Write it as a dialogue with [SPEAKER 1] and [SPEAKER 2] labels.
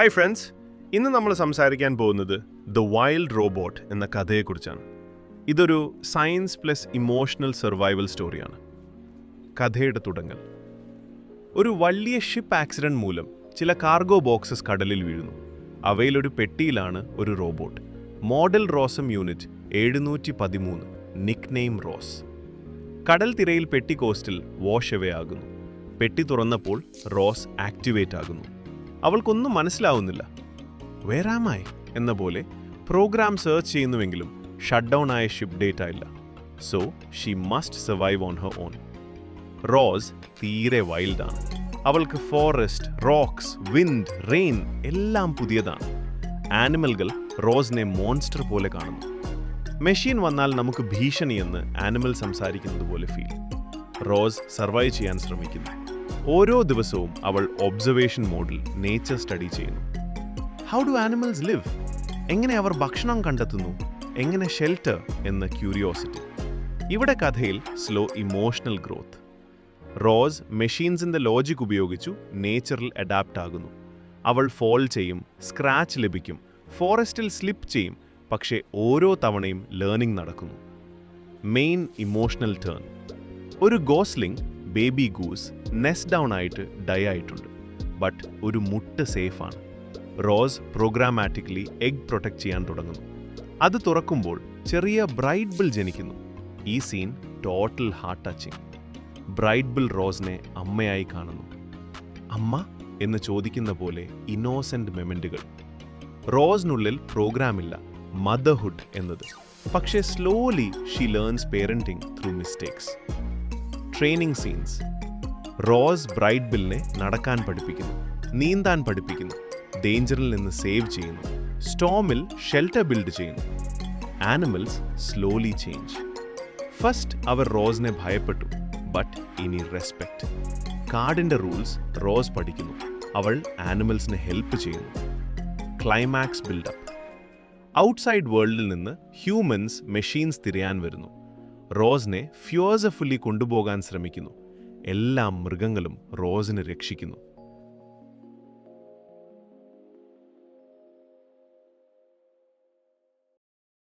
[SPEAKER 1] Hi friends ഇന്ന് നമ്മൾ സംസാരിക്കാൻ പോകുന്നത് ദ വൈൽഡ് റോബോട്ട് എന്ന കഥയെക്കുറിച്ചാണ്. ഇതൊരു സയൻസ് പ്ലസ് ഇമോഷണൽ സർവൈവൽ സ്റ്റോറിയാണ് കഥയുടെ തുടങ്ങൽ. ഒരു വലിയ ഷിപ്പ് ആക്സിഡന്റ് മൂലം ചില കാർഗോ ബോക്സസ് കടലിൽ വീഴുന്നു. അവയിലൊരു പെട്ടിയിലാണ് ഒരു റോബോട്ട് മോഡൽ റോസം യൂണിറ്റ് എഴുന്നൂറ്റി പതിമൂന്ന് നിക് നെയിം റോസ് കടൽ തിരയിൽ പെട്ടി കോസ്റ്റിൽ വാഷ് അവേ ആകുന്നു. പെട്ടി തുറന്നപ്പോൾ റോസ് ആക്ടിവേറ്റ് ആകുന്നു. അവൾക്കൊന്നും മനസ്സിലാവുന്നില്ല. വേറാമായി എന്ന പോലെ പ്രോഗ്രാം സെർച്ച് ചെയ്യുന്നുവെങ്കിലും ഷട്ട് ഡൗൺ ആയ ഷിപ്പ് ഡേറ്റ ഇല്ല. So she must survive on her own Rose തീരെ വൈൽഡാണ്. അവൾക്ക് ഫോറസ്റ്റ് റോക്സ് വിൻഡ് റെയിൻ എല്ലാം പുതിയതാണ്. ആനിമൽകൾ റോസിനെ മോൺസ്റ്റർ പോലെ കാണുന്നു. മെഷീൻ വന്നാൽ നമുക്ക് ഭീഷണിയെന്ന് ആനിമൽ സംസാരിക്കുന്നത് പോലെ ഫീൽ റോസ് സർവൈവ് ചെയ്യാൻ ശ്രമിക്കുന്നു. ഓരോ ദിവസവും അവൾ ഒബ്സർവേഷൻ മോഡിൽ നേച്ചർ സ്റ്റഡി ചെയ്യുന്നു. ഹൗ ഡു ആനിമൽസ് ലിവ് എങ്ങനെ അവർ ഭക്ഷണം കണ്ടെത്തുന്നു? എങ്ങനെ ഷെൽട്ടർ എന്ന ക്യൂരിയോസിറ്റി ഇവിടെ കഥയിൽ സ്ലോ ഇമോഷണൽ ഗ്രോത്ത് റോസ് മെഷീൻസിന്റെ ലോജിക് ഉപയോഗിച്ചു നേച്ചറിൽ അഡാപ്റ്റ് ആകുന്നു. അവൾ ഫോൾ ചെയ്യും സ്ക്രാച്ച് ലഭിക്കും ഫോറസ്റ്റിൽ സ്ലിപ്പ് ചെയ്യും പക്ഷേ ഓരോ തവണയും ലേണിംഗ് നടക്കുന്നു. മെയിൻ ഇമോഷണൽ ടേൺ ഒരു gosling baby goose nest down ആയിട്ട് ഡൈ ആയിട്ടുണ്ട്. ബട്ട് ഒരു മുട്ട് സേഫാണ്. റോസ് പ്രോഗ്രാമാറ്റിക്കലി എഗ് പ്രൊട്ടക്റ്റ് ചെയ്യാൻ തുടങ്ങുന്നു. അത് തുറക്കുമ്പോൾ ചെറിയ ബ്രൈറ്റ് ബിൽ ജനിക്കുന്നു. ഈ scene total heart touching. Brightbill റോസിനെ അമ്മയായി കാണുന്നു. അമ്മ എന്ന് ചോദിക്കുന്ന പോലെ ഇന്നോസെന്റ് മെമെന്റുകൾ. റോസിനുള്ളിൽ പ്രോഗ്രാമില്ല മദർഹുഡ് എന്നത്. പക്ഷേ slowly she learns parenting through mistakes training scenes Roz Bright ബില്ലിനെ നടക്കാൻ പഠിപ്പിക്കുന്നു നീന്താൻ പഠിപ്പിക്കുന്നു ഡേഞ്ചറിൽ നിന്ന് സേവ് ചെയ്യുന്നു സ്റ്റോമിൽ ഷെൽട്ടർ ബിൽഡ് ചെയ്യുന്നു ആനിമൽസ് സ്ലോലി ചേഞ്ച് ഫസ്റ്റ് അവർ റോസിനെ ഭയപ്പെട്ടു ബട്ട് ഇനി റെസ്പെക്ട് കാർഡിന്റെ റൂൾസ് റോസ് പഠിക്കുന്നു അവൾ ആനിമൽസിനെ ഹെൽപ്പ് ചെയ്യുന്നു ക്ലൈമാക്സ് ബിൽഡപ്പ് ഔട്ട്സൈഡ് വേൾഡിൽ നിന്ന് ഹ്യൂമൻസ് മെഷീൻസ് തിരയാൻ വരുന്നു റോസിനെ ഫ്യോസഫുലി കൊണ്ടുപോകാൻ ശ്രമിക്കുന്നു. എല്ലാ മൃഗങ്ങളും റോസിനെ രക്ഷിക്കുന്നു.